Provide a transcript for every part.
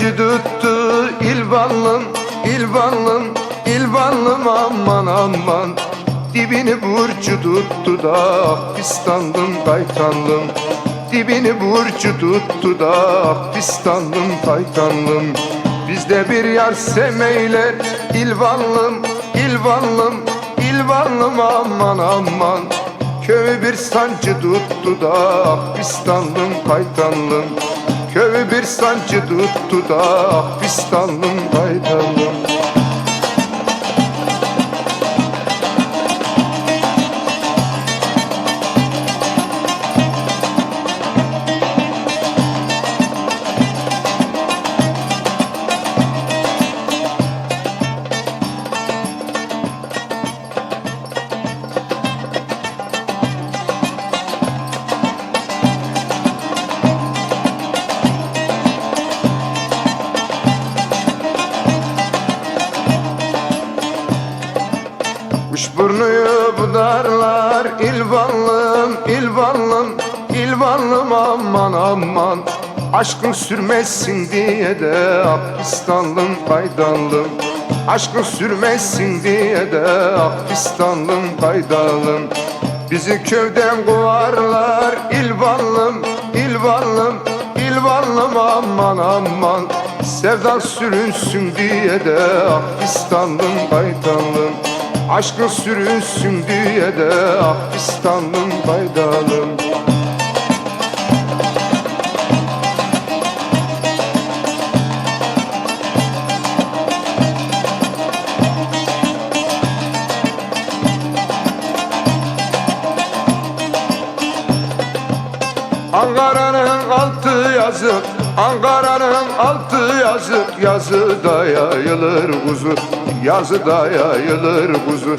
sancı tuttu İlvanlım, İlvanlım, İlvanlım. Aman aman. Dibini burcu tuttu da pistandım kaytanlım. Dibini burcu tuttu da pistandım kaytanlım. Bizde bir yar semeyler İlvanlım, İlvanlım, İlvanlım. Aman aman. Köyü bir sancı tuttu da pistandım kaytanlım Köyü bir sancı tuttu da pistandım kaytanlım Kuşburnuyu budarlar İlvanlım, İlvanlım, İlvanlım aman aman. Aşkın sürmesin diye de Akpistanlım kaydanlım Aşkın sürmesin diye de Akpistanlım kaydalım Bizi köyden kovarlar İlvanlım, İlvanlım, İlvanlım aman aman. Sevda sürünsün diye de Akpistanlım kaydanlım Aşkın sürünsün diye de Akpistanlım baydalım Ankara'nın altı yazık Ankara'nın altı yazık Yazıda yayılır kuzu Yazıda yayılır kuzu.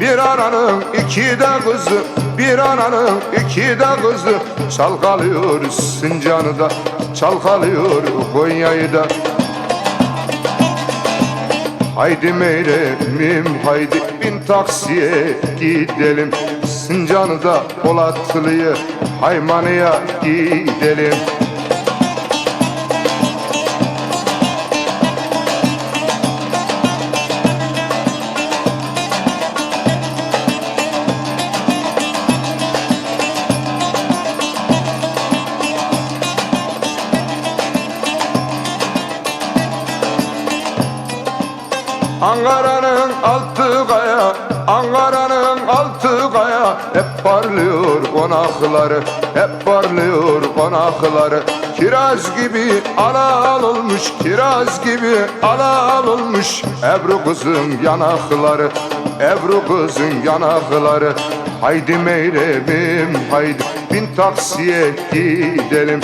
Bir ananın iki de kızı Bir ananın iki de kızı. Çalkalıyor Sincan'ı da Çalkalıyor Konya'yı da. Haydi meylemim haydi bin taksiye gidelim. Sincan'ı da Polatlı'yı Haymanı'ya gidelim Ankara'nın altı kaya Ankara'nın altı kaya. Hep parlıyor konakları Hep parlıyor konakları. Kiraz gibi alal olmuş Kiraz gibi alal olmuş. Ebru kızın yanakları Ebru kızın yanakları. Haydi meyremim haydi Bin taksiye gidelim.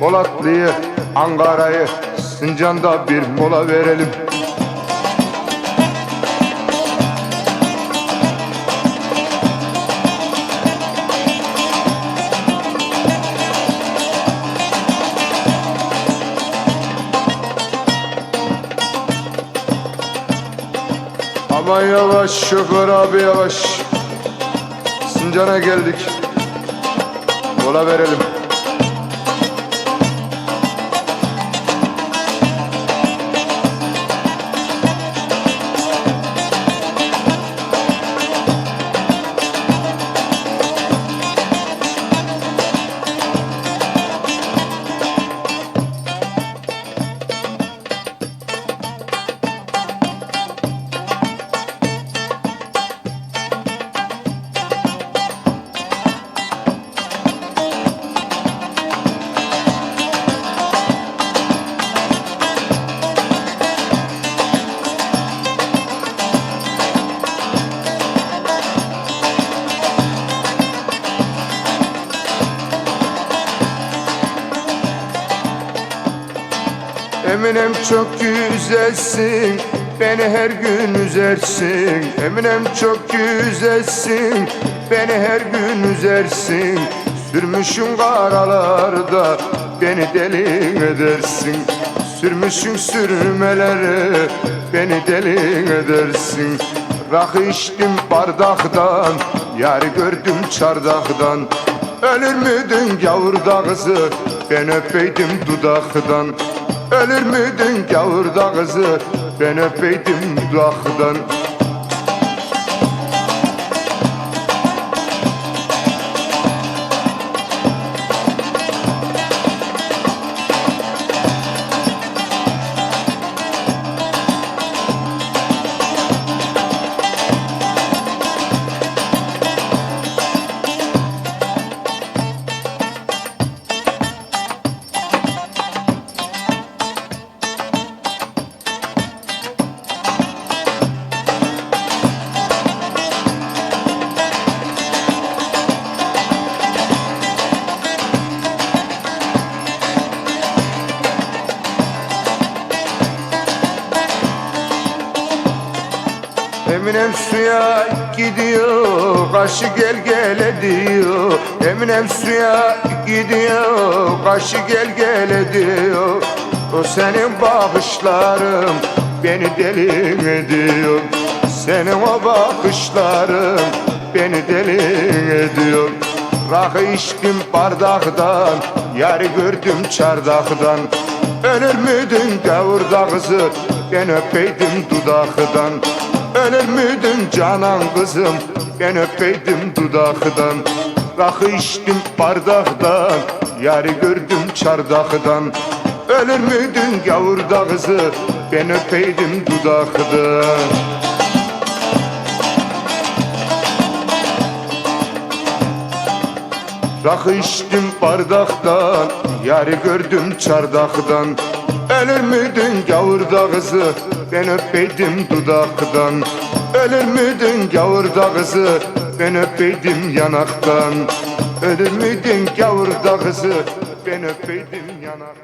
Polatlı'yı Ankara'yı Sincan'da bir mola verelim Aman yavaş şoför abi yavaş. Sincan'a geldik. Mola verelim Eminem çok güzelsin Beni her gün üzersin. Eminem çok güzelsin Beni her gün üzersin. Sürmüşüm karalarda Beni deli edersin. Sürmüşüm sürmeleri Beni deli edersin. Rakı içtim bardaktan Yar gördüm çardaktan. Ölür müydün gavurda kızı Ben öpeydim dudaktan Ölür müydün gavurda kızı? Ben öpeydim dudaktan Eminem suya gidiyor Kaşı gel gel ediyor. Eminem suya gidiyor Kaşı gel gel ediyor. O senin bakışların Beni deli ediyor? Senin o bakışların Beni deli ediyor? Rakı içtim bardaktan Yarı gördüm çardaktan. Ölür müydün gavurda kızı Ben öpeydim dudaktan Ölür müydün canan kızım Ben öpeydim dudaktan. Rakı içtim bardaktan Yarı gördüm çardaktan. Ölür müydün gavurda kızı Ben öpeydim dudaktan. Rakı içtim bardaktan Yarı gördüm çardaktan. Ölür müydün gavurda kızı Ben öpeydim dudaktan. Ölür müydün gavurda kızı Ben öpeydim yanaktan. Ölür müydün gavurda kızı Ben öpeydim yanaktan